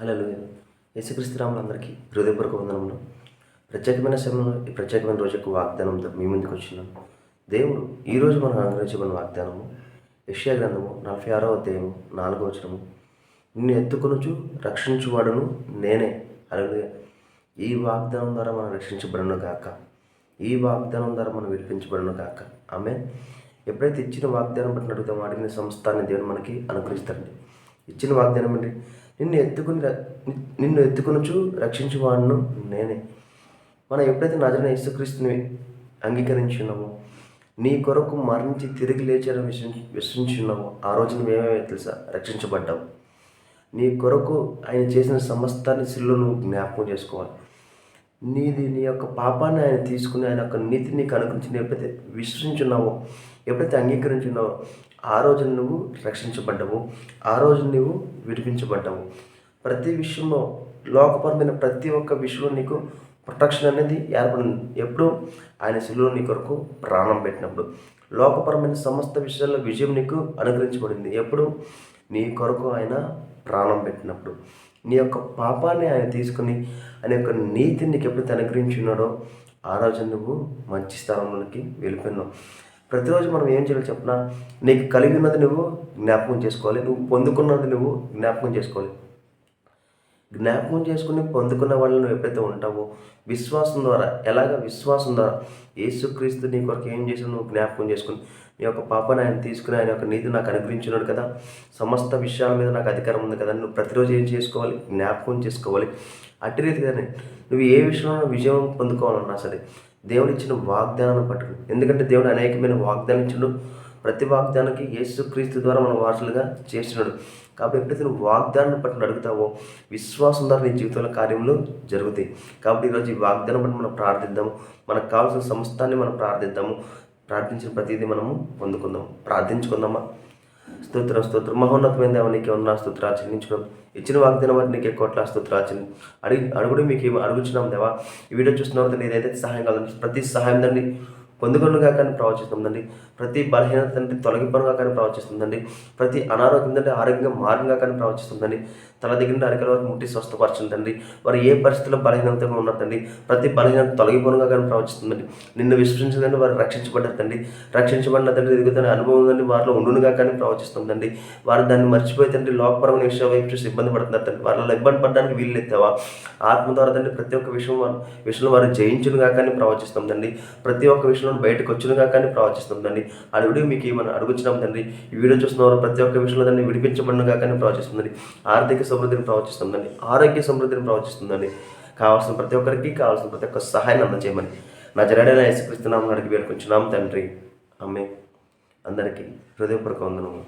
Hello యేసుక్రీస్తు రాములందరికీ హృదయపూర్వక వందనములు. ప్రత్యేకమైన సమయంలో ఈ ప్రత్యేకమైన రోజు యొక్క వాగ్దానంతో మీ ముందుకు వచ్చినాం. దేవుడు ఈరోజు మనం అనుగ్రహించబడిన వాగ్దానము యష్యా గ్రంథము నలభై ఆరో అధ్యాయము నాలుగో వచనము. నిన్ను ఎత్తుకొనుచు రక్షించువాడును నేనే. అలాగే ఈ వాగ్దానం ద్వారా మనం రక్షించబడను గాక. ఈ వాగ్దానం ద్వారా మనం విడిపించబడను గాక. ఆమె ఎప్పుడైతే ఇచ్చిన వాగ్దానం బట్టి అడుగుతామో అడిగిన సంస్థాన్ని దేవుడు మనకి అనుగ్రహిస్తారండి ఇచ్చిన వాగ్దానం అండి నిన్ను ఎత్తుకుని నిన్ను ఎత్తుకొనుచు రక్షించువాడును నేనే. మనం ఎప్పుడైతే నజరైన యేసుక్రీస్తుని అంగీకరించున్నామో నీ కొరకు మరణించి తిరిగి లేచారని విశ్వ విశ్వసించున్నామో ఆ రోజు నువ్వేమేమో తెలుసా? రక్షించబడ్డావు. నీ కొరకు ఆయన చేసిన సమస్తాన్ని శిల్లును నువ్వు జ్ఞాపకం చేసుకోవాలి. నీది నీ యొక్క పాపాన్ని ఆయన తీసుకుని ఆయన యొక్క నీతిని నీకు అనుగ్రహించి ఎప్పుడైతే విశ్వసించున్నావో ఎప్పుడైతే అంగీకరించున్నావో ఆ రోజు నువ్వు రక్షించబడ్డవు ఆ రోజు నువ్వు విడిపించబడ్డవు. ప్రతి విషయంలో లోకపరమైన ప్రతి ఒక్క విషయంలో నీకు ప్రొటెక్షన్ అనేది ఏర్పడింది. ఎప్పుడు? ఆయన శిలువలో నీ కొరకు ప్రాణం పెట్టినప్పుడు. లోకపరమైన సమస్త విషయాల్లో విజయం నీకు అనుగ్రహించబడింది. ఎప్పుడు? నీ కొరకు ఆయన ప్రాణం పెట్టినప్పుడు. నీ యొక్క పాపాన్ని ఆయన తీసుకుని ఆయన యొక్క నీతిని నీకు ఎప్పుడైతే అనుగ్రహించున్నాడో ఆ రోజు నువ్వు మంచి స్థానంలోకి వెళ్ళిపోయినావు. ప్రతిరోజు మనం ఏం చేయాలి చెప్పనా? నీకు కలిగి ఉన్నది నువ్వు జ్ఞాపకం చేసుకోవాలి. నువ్వు పొందుకున్నది నువ్వు జ్ఞాపకం చేసుకోవాలి. జ్ఞాపకం చేసుకుని పొందుకున్న వాళ్ళని నువ్వు ఎప్పుడైతే ఉంటావో విశ్వాసం ద్వారా ఎలాగ విశ్వాసం ద్వారా యేసుక్రీస్తు నీ కొరకు ఏం చేసావు నువ్వు జ్ఞాపకం చేసుకుని నీ యొక్క పాపను ఆయన తీసుకుని ఆయన యొక్క నీతి నాకు అనుగ్రహించున్నాడు కదా సమస్త విషయాల మీద నాకు అధికారం ఉంది కదా నువ్వు ప్రతిరోజు ఏం చేసుకోవాలి? జ్ఞాపకం చేసుకోవాలి. అట్టి రీతిగానే నువ్వు ఏ విషయంలో విజయం పొందుకోవాలన్నా సరే దేవుడు ఇచ్చిన వాగ్దానాన్ని పట్టుకుని. ఎందుకంటే దేవుడు అనేకమైన వాగ్దానం ఇచ్చిండు. ప్రతి వాగ్దానానికి యేసుక్రీస్తు ద్వారా మనం వారసులుగా చేస్తున్నాడు. కాబట్టి ఎప్పుడైతే నువ్వు వాగ్దానాన్ని పట్టిన అడుగుతావో విశ్వాసం ద్వారా నీ జీవితంలో కార్యములు జరుగుతాయి. కాబట్టి ఈరోజు ఈ వాగ్దానం బట్టి మనం ప్రార్థిద్దాము. మనకు కావాల్సిన సమస్తాన్ని మనం ప్రార్థిద్దాము. ప్రార్థించిన ప్రతిదీ మనము పొందుకుందాం ప్రార్థించుకుందామా? స్తోత్రం స్తోత్రం. మహోన్నతమైన దేవ నీకు ఉన్న స్తోత్రాలు చెల్లించుకోం ఇచ్చిన వాగ్దానం వారి నీకు కోట్ల స్తోత్రాలు చెల్లి అడిగి అడుగుడు మీకు ఏమి అడుగుచున్నాం దేవా? ఈ వీడియో చూస్తున్న తర్వాత ఏదైతే సహాయం కాదు ప్రతి సహాయం దాన్ని పొందుకొనుగా కానీ ప్రవచిస్తుందండి. ప్రతి బలహీనత తండ్రి తొలగిపోనుగా కానీ ప్రవచిస్తుందండి. ప్రతి అనారోగ్యం తండ్రి ఆరోగ్యం మారంగా కానీ ప్రవచిస్తుందండి. తల దగ్గర అరికల వరకు ముట్టి స్వస్థపరచుందండి. వారు ఏ పరిస్థితుల్లో బలహీనతగా ఉన్నదండి? ప్రతి బలహీనత తొలగిపోనుగా కానీ ప్రవచిస్తుందండి. నిన్ను విశ్వసించదండి వారు రక్షించబడ్డదండి రక్షించబడిన తండ్రి ఎదుగుతున్న అనుభవం ఉందండి వారిలో ఉండునుగా కానీ ప్రవచిస్తుందండి. వారు దాన్ని మర్చిపోయి తండ్రి లోకపరమైన విషయం వైపు చూసి ఇబ్బంది పడుతున్నారు తండ్రి వాళ్ళలో ఇబ్బంది పడడానికి వీలు ఎత్తావా ఆత్మ ద్వారా తండ్రి ప్రతి ఒక్క విషయం విషయంలో వారు జయించునుగా కానీ ప్రవచిస్తుందండి. ప్రతి ఒక్క విషయం విషయంలో బయటకు వచ్చినగా కానీ ప్రవచిస్తుందండి అడుగుడి మీకు ఏమైనా అడుగుతున్నాం తండ్రి. ఈ వీడియో చూస్తున్నవారు ప్రతి ఒక్క విషయంలో దాన్ని విడిపించబడినగా కానీ ప్రవచిస్తుందండి ఆర్థిక సమృద్ధిని ప్రవచిస్తుందండి ఆరోగ్య సమృద్ధిని ప్రవచిస్తుందండి కావాల్సిన ప్రతి ఒక్కరికి కావాల్సిన ప్రతి ఒక్క సహాయం అందజేయమని నా జరడైన యేసుక్రీస్తున్నాం అడిగి వేడుకొచ్చున్నాం తండ్రి. అమ్మే అందరికీ హృదయపూర్వక వందనము